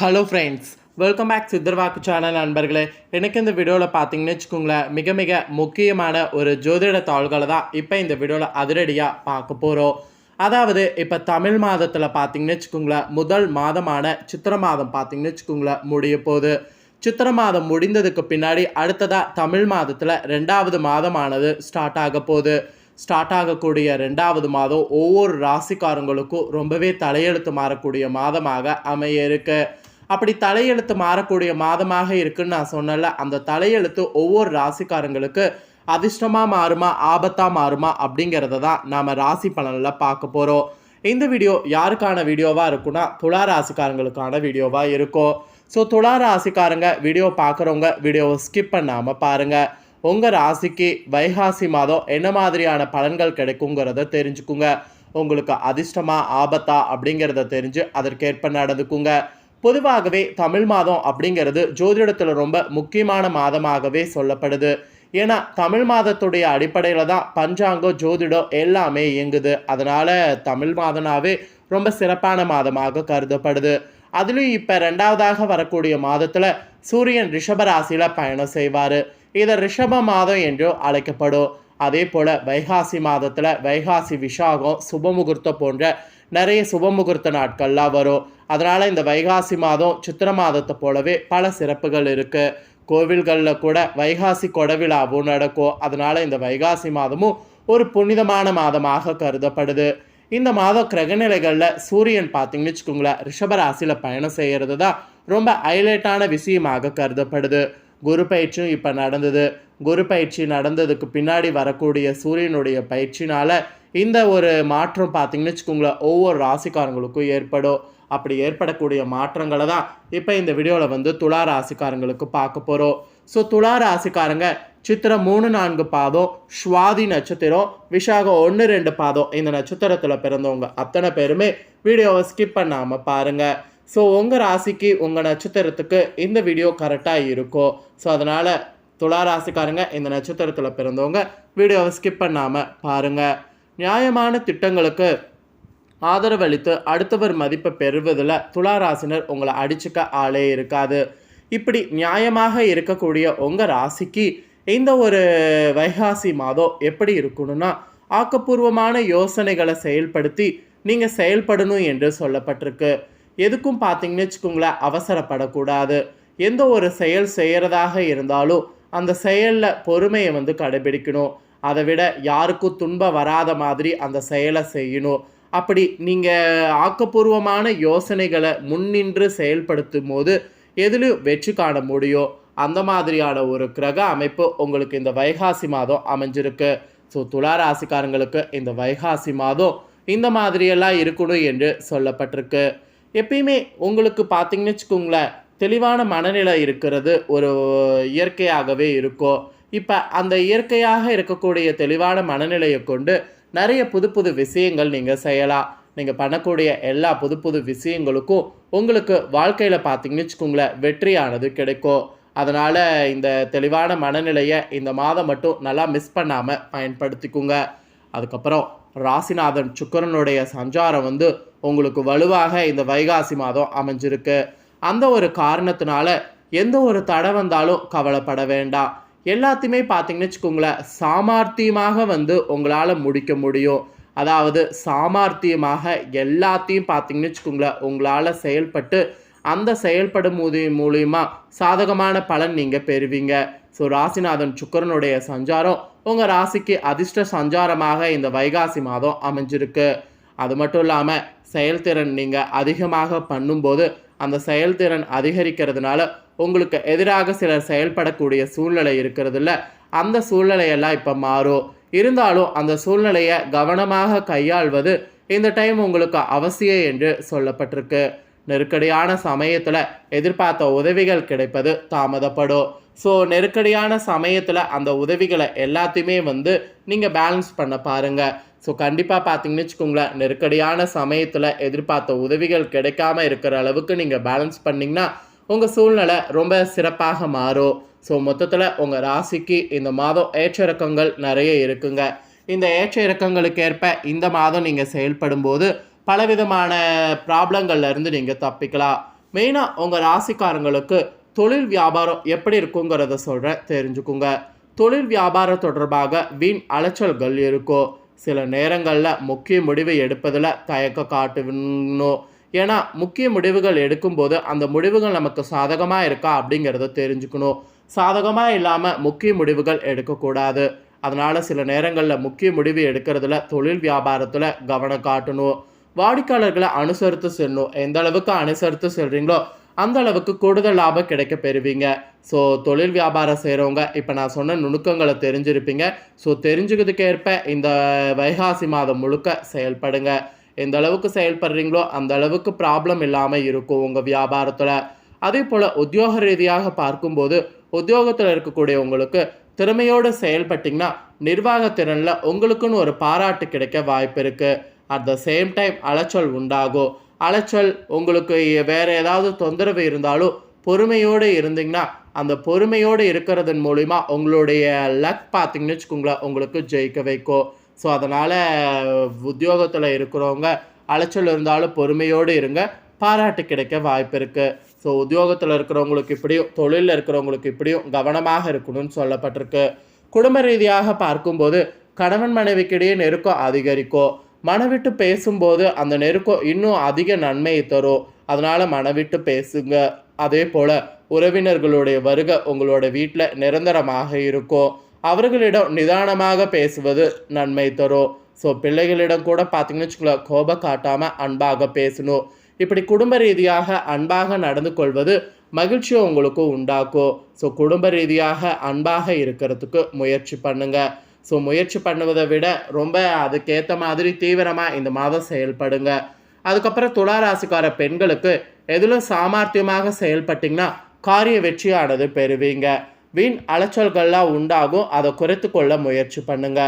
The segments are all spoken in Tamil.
Hello friends welcome back Siddharvakku channel நண்பர்களே. எனக்கு இந்த வீடியோவில் பார்த்தீங்கன்னு வச்சுக்கோங்களேன் மிக மிக முக்கியமான ஒரு ஜோதிட தாள்களை தான் இப்போ இந்த வீடியோவில் அதிரடியாக பார்க்க போகிறோம் அதாவது இப்போ தமிழ் மாதத்தில் பார்த்தீங்கன்னு வச்சுக்கோங்களேன் முதல் மாதமான சித்திர மாதம் பார்த்தீங்கன்னு வச்சுக்கோங்களேன் முடிய போகுது. சித்திர மாதம் முடிந்ததுக்கு பின்னாடி அடுத்ததாக தமிழ் மாதத்தில் ரெண்டாவது மாதமானது ஸ்டார்ட் ஆக போகுது. ஸ்டார்ட் ஆகக்கூடிய ரெண்டாவது மாதம் ஒவ்வொரு ராசிக்காரங்களுக்கும் ரொம்பவே தலையெழுத்து மாறக்கூடிய மாதமாக அமைய இருக்குது அப்படி தலையெழுத்து மாறக்கூடிய மாதமாக இருக்குன்னு நான் சொன்னல அந்த தலையெழுத்து ஒவ்வொரு ராசிக்காரங்களுக்கு அதிர்ஷ்டமாக மாறுமா ஆபத்தாக மாறுமா அப்படிங்கிறத தான் நாம் ராசி பலனில் பார்க்க போகிறோம் இந்த வீடியோ யாருக்கான வீடியோவாக இருக்குன்னா துலா ராசிக்காரங்களுக்கான வீடியோவாக இருக்கும். ஸோ துலா ராசிக்காரங்க வீடியோ பார்க்குறவங்க வீடியோவை ஸ்கிப் பண்ணாமல் பாருங்கள் உங்கள் ராசிக்கு வைகாசி மாதம் என்ன மாதிரியான பலன்கள் கிடைக்குங்கிறத தெரிஞ்சுக்குங்க. உங்களுக்கு அதிர்ஷ்டமாக ஆபத்தா அப்படிங்கிறத தெரிஞ்சு அதற்கேற்ப நடந்துக்குங்க. பொதுவாகவே தமிழ் மாதம் அப்படிங்கிறது ஜோதிடத்தில் ரொம்ப முக்கியமான மாதமாகவே சொல்லப்படுது. ஏன்னா தமிழ் மாதத்துடைய அடிப்படையில் தான் பஞ்சாங்கம் ஜோதிடம் எல்லாமே இயங்குது. அதனால் தமிழ் மாதனாவே ரொம்ப சிறப்பான மாதமாக கருதப்படுது. அதுலேயும் இப்போ ரெண்டாவதாக வரக்கூடிய மாதத்தில் சூரியன் ரிஷபராசியில் பயணம் செய்வார். இதை ரிஷப மாதம் என்றும் அழைக்கப்படும். அதே போல் வைகாசி மாதத்தில் வைகாசி விஷாகம் சுபமுகூர்த்தம் போன்ற நிறைய சுபமுகூர்த்த நாட்கள்லாம் வரும். அதனால் இந்த வைகாசி மாதம் சித்திர மாதத்தை போலவே பல சிறப்புகள் இருக்குது கோவில்களில் கூட வைகாசி கொடவிழாவும் நடக்கும். அதனால் இந்த வைகாசி மாதமும் ஒரு புனிதமான மாதமாக கருதப்படுது. இந்த மாதம் கிரகநிலைகளில் சூரியன் பார்த்தீங்கன்னு வச்சுக்கோங்களேன் ரிஷபராசியில் பயணம் செய்கிறது தான் ரொம்ப ஹைலைட்டான விஷயமாக கருதப்படுது. குரு பயிற்சியும் இப்போ நடந்தது. குரு பயிற்சி நடந்ததுக்கு பின்னாடி வரக்கூடிய சூரியனுடைய பயிற்சினால் இந்த ஒரு மாற்றம் பார்த்தீங்கன்னு வச்சுக்கோங்களேன் ஒவ்வொரு ராசிக்காரங்களுக்கும் ஏற்படும். அப்படி ஏற்படக்கூடிய மாற்றங்களை தான் இப்போ இந்த வீடியோவில் வந்து துலா ராசிக்காரங்களுக்கு பார்க்க போகிறோம் ஸோ துலா ராசிக்காரங்க சித்திரம் மூணு நான்கு பாதம் ஸ்வாதி நட்சத்திரம் விஷாகம் ஒன்று ரெண்டு பாதம் இந்த நட்சத்திரத்தில் பிறந்தவங்க அத்தனை பேருமே வீடியோவை ஸ்கிப் பண்ணாமல் பாருங்கள் ஸோ உங்கள் ராசிக்கு உங்கள் நட்சத்திரத்துக்கு இந்த வீடியோ கரெக்டாக இருக்கும் ஸோ அதனால் துலா ராசிக்காரங்க இந்த நட்சத்திரத்தில் பிறந்தவங்க வீடியோவை ஸ்கிப் பண்ணாமல் பாருங்கள் நியாயமான திட்டங்களுக்கு ஆதரவளித்து அடுத்தவர் மதிப்பை பெறுவதில் துளாராசினர் உங்களை அடிச்சுக்க ஆளே இருக்காது. இப்படி நியாயமாக இருக்கக்கூடிய உங்கள் ராசிக்கு இந்த ஒரு வைகாசி மாதம் எப்படி இருக்கணும்னா ஆக்கப்பூர்வமான யோசனைகளை செயல்படுத்தி நீங்கள் செயல்படணும் என்று சொல்லப்பட்டிருக்கு. எதுக்கும் பார்த்தீங்கன்னு வச்சுக்கோங்களேன் அவசரப்படக்கூடாது. எந்த ஒரு செயல் செய்கிறதாக இருந்தாலும் அந்த செயலில் பொறுமையை வந்து கடைபிடிக்கணும். அதை விட யாருக்கும் துன்பம் வராத மாதிரி அந்த செயலை செய்யணும். அப்படி நீங்கள் ஆக்கப்பூர்வமான யோசனைகளை முன்னின்று செயல்படுத்தும் போது எதிலும் வெற்றி காண முடியும். அந்த மாதிரியான ஒரு கிரக அமைப்பு உங்களுக்கு இந்த வைகாசி மாதம் அமைஞ்சிருக்கு. ஸோ துலா ராசிக்காரங்களுக்கு இந்த வைகாசி மாதம் இந்த மாதிரியெல்லாம் இருக்கணும் என்று சொல்லப்பட்டிருக்கு. எப்பயுமே உங்களுக்கு பார்த்தீங்கன்னு வச்சுக்கோங்களேன் தெளிவான மனநிலை இருக்கிறது ஒரு இயற்கையாகவே இருக்கும் இப்போ அந்த இயற்கையாக இருக்கக்கூடிய தெளிவான மனநிலையை கொண்டு நிறைய புது புது விஷயங்கள் நீங்கள் செய்யலாம். நீங்கள் பண்ணக்கூடிய எல்லா புது புது விஷயங்களுக்கும் உங்களுக்கு வாழ்க்கையில் பார்த்தீங்கன்னு வச்சுக்கோங்களேன் வெற்றியானது கிடைக்கும். அதனால் இந்த தெளிவான மனநிலையை இந்த மாதம் மட்டும் நல்லா மிஸ் பண்ணாமல் பயன்படுத்திக்குங்க. அதுக்கப்புறம் ராசிநாதன் சுக்கரனுடைய சஞ்சாரம் வந்து உங்களுக்கு வலுவாக இந்த வைகாசி மாதம் அமைஞ்சிருக்கு. அந்த ஒரு காரணத்தினால எந்த ஒரு தடை வந்தாலும் கவலைப்பட வேண்டாம். எல்லாத்தையுமே பார்த்தீங்கன்னு வச்சுக்கோங்களேன் சாமார்த்தியமாக வந்து உங்களால் முடிக்க முடியும். அதாவது சாமர்த்தியமாக எல்லாத்தையும் பார்த்தீங்கன்னு வச்சுக்கோங்களேன் உங்களால் செயல்பட்டு அந்த செயல்படும் மூதி மூலியமா சாதகமான பலன் நீங்கள் பெறுவீங்க. ஸோ ராசிநாதன் சுக்கரனுடைய சஞ்சாரம் உங்கள் ராசிக்கு அதிர்ஷ்ட சஞ்சாரமாக இந்த வைகாசி மாதம் அமைஞ்சிருக்கு. அது மட்டும் இல்லாமல் செயல்திறன் நீங்கள் அதிகமாக பண்ணும்போது அந்த செயல்திறன் அதிகரிக்கிறதுனால உங்களுக்கு எதிராக சிலர் செயல்படக்கூடிய சூழ்நிலை இருக்கிறதுல அந்த சூழ்நிலையெல்லாம் இப்போ மாறும். இருந்தாலும் அந்த சூழ்நிலையை கவனமாக கையாள்வது இந்த டைம் உங்களுக்கு அவசியம் என்று சொல்லப்பட்டிருக்கு. நெருக்கடியான சமயத்தில் எதிர்பார்த்த உதவிகள் கிடைப்பது தாமதப்படும். ஸோ நெருக்கடியான சமயத்தில் அந்த உதவிகளை எல்லாத்தையுமே வந்து நீங்கள் பேலன்ஸ் பண்ண பாருங்கள் ஸோ கண்டிப்பாக பார்த்தீங்கன்னு வச்சுக்கோங்களேன் நெருக்கடியான சமயத்தில் எதிர்பார்த்த உதவிகள் கிடைக்காம இருக்கிற அளவுக்கு நீங்கள் பேலன்ஸ் பண்ணிங்கன்னா உங்கள் சூழ்நிலை ரொம்ப சிறப்பாக மாறும். ஸோ மொத்தத்தில் உங்கள் ராசிக்கு இந்த மாதம் ஏற்ற இறக்கங்கள் நிறைய இருக்குங்க. இந்த ஏற்ற இறக்கங்களுக்கு ஏற்ப இந்த மாதம் நீங்கள் செயல்படும் போது பலவிதமான ப்ராப்ளங்கள்லேருந்து நீங்கள் தப்பிக்கலாம். மெயினாக உங்கள் ராசிக்காரங்களுக்கு தொழில் வியாபாரம் எப்படி இருக்குங்கிறத சொல்கிற தெரிஞ்சுக்குங்க. தொழில் வியாபாரம் தொடர்பாக வீண் அலைச்சல்கள் இருக்கும். சில நேரங்களில் முக்கிய முடிவை எடுப்பதில் தயக்க காட்டணும் ஏன்னா முக்கிய முடிவுகள் எடுக்கும்போது அந்த முடிவுகள் நமக்கு சாதகமாக இருக்கா அப்படிங்கிறத தெரிஞ்சுக்கணும். சாதகமாக இல்லாமல் முக்கிய முடிவுகள் எடுக்கக்கூடாது. அதனால் சில நேரங்களில் முக்கிய முடிவு எடுக்கிறதுல தொழில் வியாபாரத்தில் கவனம் காட்டணும். வாடிக்கையாளர்களை அனுசரித்து செல்லணும். எந்த அளவுக்கு அனுசரித்து செல்றீங்களோ அந்த அளவுக்கு கூடுதல் லாபம் கிடைக்க பெறுவீங்க. ஸோ தொழில் வியாபாரம் செய்கிறவங்க இப்போ நான் சொன்ன நுணுக்கங்களை தெரிஞ்சிருப்பீங்க. ஸோ தெரிஞ்சுக்கிறதுக்கு ஏற்ப இந்த வைகாசி மாதம் முழுக்க செயல்படுங்க. எந்த அளவுக்கு செயல்படுறீங்களோ அந்த அளவுக்கு ப்ராப்ளம் இல்லாமல் இருக்கும் உங்கள் வியாபாரத்தில். அதே போல் உத்தியோக ரீதியாக பார்க்கும்போது உத்தியோகத்தில் இருக்கக்கூடிய உங்களுக்கு திறமையோடு செயல்பட்டிங்கன்னா நிர்வாகத்திறனில் உங்களுக்குன்னு ஒரு பாராட்டு கிடைக்க வாய்ப்பு இருக்குது அட் த சேம் டைம் அலைச்சல் உண்டாகும். அலைச்சல் உங்களுக்கு வேறு ஏதாவது தொந்தரவு இருந்தாலும் பொறுமையோடு இருந்தீங்கன்னா அந்த பொறுமையோடு இருக்கிறதன் மூலிமா உங்களுடைய லக் பார்த்தீங்கன்னு வச்சுக்கோங்களேன் உங்களுக்கு ஜெயிக்க வைக்கும். ஸோ அதனால் உத்தியோகத்தில் இருக்கிறவங்க அலைச்சல் இருந்தாலும் பொறுமையோடு இருங்க. பாராட்டு கிடைக்க வாய்ப்பு இருக்குது ஸோ உத்தியோகத்தில் இருக்கிறவங்களுக்கு இப்படியும் தொழிலில் இருக்கிறவங்களுக்கு இப்படியும் கவனமாக இருக்கணும்னு சொல்லப்பட்டிருக்கு. குடும்ப ரீதியாக பார்க்கும்போது கணவன் மனைவிக்கிடையே நெருக்கம் அதிகரிக்கும். மனவிட்டு பேசும்போது அந்த நெருக்கம் இன்னும் அதிக நன்மையை தரும் அதனால் மனவிட்டு பேசுங்க. அதே போல் உறவினர்களுடைய வருகை உங்களோட வீட்டில் நிரந்தரமாக இருக்கும் அவர்களிடம் நிதானமாக பேசுவது நன்மை தரும் ஸோ பிள்ளைகளிடம் கூட பார்த்தீங்கன்னு வச்சுக்கோங்களேன் கோபம் காட்டாமல் அன்பாக பேசணும். இப்படி குடும்ப ரீதியாக அன்பாக நடந்து கொள்வது மகிழ்ச்சியை உங்களுக்கு உண்டாக்கும். ஸோ குடும்ப ரீதியாக அன்பாக இருக்கிறதுக்கு முயற்சி பண்ணுங்கள் ஸோ முயற்சி பண்ணுவதை விட ரொம்ப அதுக்கேற்ற மாதிரி தீவிரமாக இந்த மாதம் செயல்படுங்க. அதுக்கப்புறம் துலா ராசிக்கார பெண்களுக்கு எதிலும் சாமர்த்தியமாக செயல்பட்டிங்கன்னா காரிய வெற்றியானது பெறுவீங்க. வீண் அலைச்சல்கள்லாம் உண்டாகும். அதை குறைத்து கொள்ள முயற்சி பண்ணுங்க.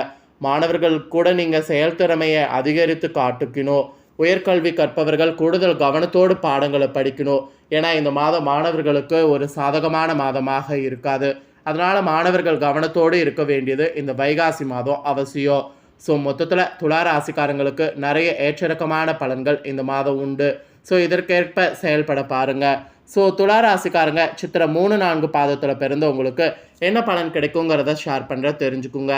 மாணவர்கள் கூட நீங்கள் செயல்திறமையை அதிகரித்து காட்டுக்கணும். உயர்கல்வி கற்பவர்கள் கூடுதல் கவனத்தோடு பாடங்களை படிக்கணும். ஏன்னா இந்த மாதம் மாணவர்களுக்கு ஒரு சாதகமான மாதமாக இருக்காது. அதனால் மாணவர்கள் கவனத்தோடு இருக்க வேண்டியது இந்த வைகாசி மாதம் அவசியம். ஸோ மொத்தத்தில் துலா ராசிக்காரங்களுக்கு நிறைய ஏற்றிறக்கமான பலன்கள் இந்த மாதம் உண்டு. ஸோ இதற்கேற்ப செயல்பட பாருங்கள் ஸோ துலா ராசிக்காரங்க சித்திரை மூணு நான்கு பாதத்தில் பிறந்தவங்களுக்கு என்ன பலன் கிடைக்குங்கிறத ஷேர் பண்ணுற தெரிஞ்சுக்குங்க.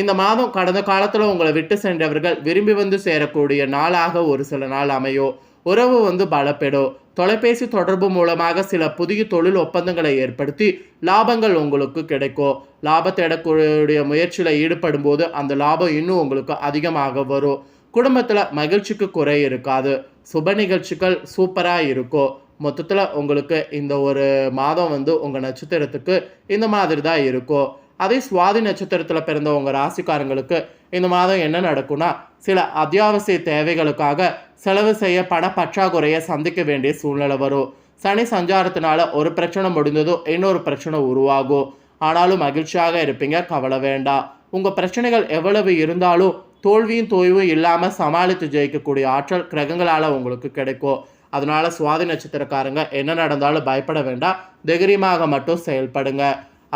இந்த மாதம் கடந்த காலத்தில் உங்களை விட்டு சென்றவர்கள் விரும்பி வந்து சேரக்கூடிய நாளாக ஒரு சில நாள் அமையும். உறவு வந்து பலப்பெடும். தொலைபேசி தொடர்பு மூலமாக சில புதிய தொழில் ஒப்பந்தங்களை ஏற்படுத்தி லாபங்கள் உங்களுக்கு கிடைக்கும். லாபத்தை எடக்கூடிய முயற்சியில் ஈடுபடும் போது அந்த லாபம் இன்னும் உங்களுக்கு அதிகமாக வரும். குடும்பத்தில் மகிழ்ச்சிக்கு குறை இருக்காது. சுப நிகழ்ச்சிகள் சூப்பராக இருக்கும். மொத்தத்தில் உங்களுக்கு இந்த ஒரு மாதம் வந்து உங்கள் நட்சத்திரத்துக்கு இந்த மாதிரி தான் இருக்கும். அதே சுவாதி நட்சத்திரத்தில் பிறந்த உங்கள் ராசிக்காரங்களுக்கு இந்த மாதம் என்ன நடக்கும்னா சில அத்தியாவசிய தேவைகளுக்காக செலவு செய்ய பண பற்றாக்குறையை சந்திக்க வேண்டிய சூழ்நிலை வரும். சனி சஞ்சாரத்தினால ஒரு பிரச்சனை முடிந்ததும் இன்னொரு பிரச்சனை உருவாகும். ஆனாலும் மகிழ்ச்சியாக இருப்பீங்க கவலை வேண்டாம். உங்கள் பிரச்சனைகள் எவ்வளவு இருந்தாலும் தோல்வியும் தோய்வும் இல்லாமல் சமாளித்து ஜெயிக்கக்கூடிய ஆற்றல் கிரகங்களால் உங்களுக்கு கிடைக்கும். அதனால் சுவாதி நட்சத்திரக்காரங்க என்ன நடந்தாலும் பயப்பட வேண்டாம். தைரியமாக மட்டும் செயல்படுங்க.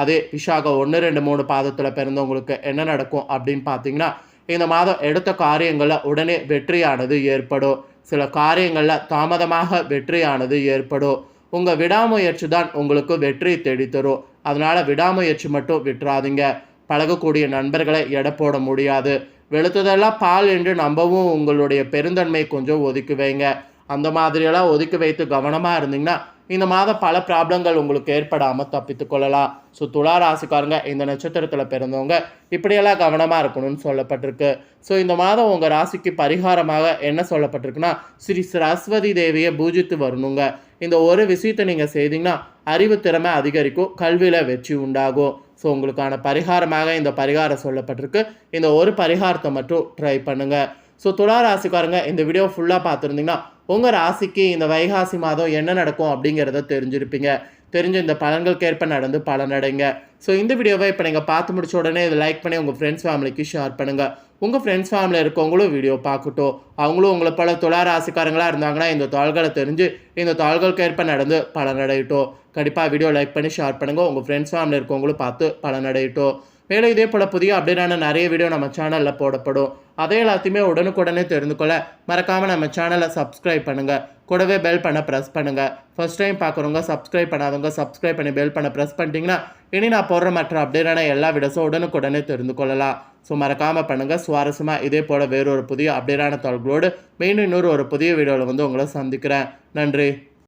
அதே விஷாக ஒன்று ரெண்டு மூணு பாதத்தில் பிறந்தவங்களுக்கு என்ன நடக்கும் அப்படின்னு பார்த்தீங்கன்னா இந்த மாதம் எடுத்த காரியங்களில் உடனே வெற்றியானது ஏற்படும். சில காரியங்களில் தாமதமாக வெற்றியானது ஏற்படும். உங்கள் விடாமுயற்சி தான் உங்களுக்கு வெற்றி தேடித்தரும். அதனால் விடாமுயற்சி மட்டும் விட்டுறாதீங்க. பழகக்கூடிய நண்பர்களை எடை போட முடியாது. வெளுத்ததெல்லாம் பால் என்று நம்பவும் உங்களுடைய பெருந்தன்மை கொஞ்சம் ஒதுக்கி வைங்க. அந்த மாதிரியெல்லாம் ஒதுக்கி வைத்து கவனமாக இருந்தீங்கன்னா இந்த மாதம் பல ப்ராப்ளங்கள் உங்களுக்கு ஏற்படாமல் தப்பித்து கொள்ளலாம். ஸோ துளா ராசிக்காரங்க இந்த நட்சத்திரத்தில் பிறந்தவங்க இப்படியெல்லாம் கவனமாக இருக்கணும்னு சொல்லப்பட்டிருக்கு. ஸோ இந்த மாதம் உங்கள் ராசிக்கு பரிகாரமாக என்ன சொல்லப்பட்டிருக்குன்னா ஸ்ரீ சரஸ்வதி தேவியை பூஜித்து வரணுங்க. இந்த ஒரு விஷயத்தை நீங்கள் செய்தீங்கன்னா அறிவு திறமை அதிகரிக்கும் கல்வியில் வெற்றி உண்டாகும். ஸோ உங்களுக்கான பரிகாரமாக இந்த பரிகாரம் சொல்லப்பட்டிருக்கு. இந்த ஒரு பரிகாரத்தை மட்டும் ட்ரை பண்ணுங்கள் ஸோ துளா ராசிக்காரங்க இந்த வீடியோ ஃபுல்லாக பார்த்துருந்தீங்கன்னா உங்கள் ராசிக்கு இந்த வைகாசி மாதம் என்ன நடக்கும் அப்படிங்கிறத தெரிஞ்சிருப்பீங்க. தெரிஞ்ச இந்த பலன்களுக்கேற்ப நடந்து பலனடைங்க ஸோ இந்த வீடியோவை இப்போ நீங்கள் பார்த்து முடிச்ச உடனே இதை லைக் பண்ணி உங்கள் ஃப்ரெண்ட்ஸ் ஃபேமிலிக்கு ஷேர் பண்ணுங்கள் உங்கள் ஃப்ரெண்ட்ஸ் ஃபேமிலியில் இருக்கவங்களும் வீடியோ பார்க்கட்டும். அவங்களும் உங்களை போல துளாராசிக்காரங்களாக இருந்தாங்கன்னா இந்த தாள்களை தெரிஞ்சு இந்த தாள்களுக்கேற்ப நடந்து பலனடையட்டும் கண்டிப்பாக வீடியோ லைக் பண்ணி ஷேர் பண்ணுங்கள் உங்கள் ஃப்ரெண்ட்ஸ் ஃபேமிலியில் இருக்கவங்களும் பார்த்து பலனடையட்டும் மேலும் இதே போல் புதிய அப்டேட்டான நிறைய வீடியோ நம்ம சேனலில் போடப்படும். அதே எல்லாத்தையுமே உடனுக்குடனே தெரிந்து கொள்ள மறக்காமல் நம்ம சேனலை சப்ஸ்கிரைப் பண்ணுங்கள் கூடவே பெல் பண்ண ப்ரெஸ் பண்ணுங்கள் ஃபஸ்ட் டைம் பார்க்குறவங்க சப்ஸ்கிரைப் பண்ணாதவங்க சப்ஸ்கிரைப் பண்ணி பெல் பண்ண ப்ரெஸ் பண்ணிட்டீங்கன்னா இனி நான் போடுற மற்ற அப்டேட்டான எல்லா வீடியோஸும் உடனுக்குடனே தெரிந்து கொள்ளலாம். ஸோ மறக்காமல் பண்ணுங்கள் சுவாரஸ்யமாக இதே போல் வேறொரு புதிய அப்டேட்டான தகவல்களோடு மீண்டும் இன்னொரு ஒரு புதிய வீடியோவில் வந்து உங்களை சந்திக்கிறேன். நன்றி.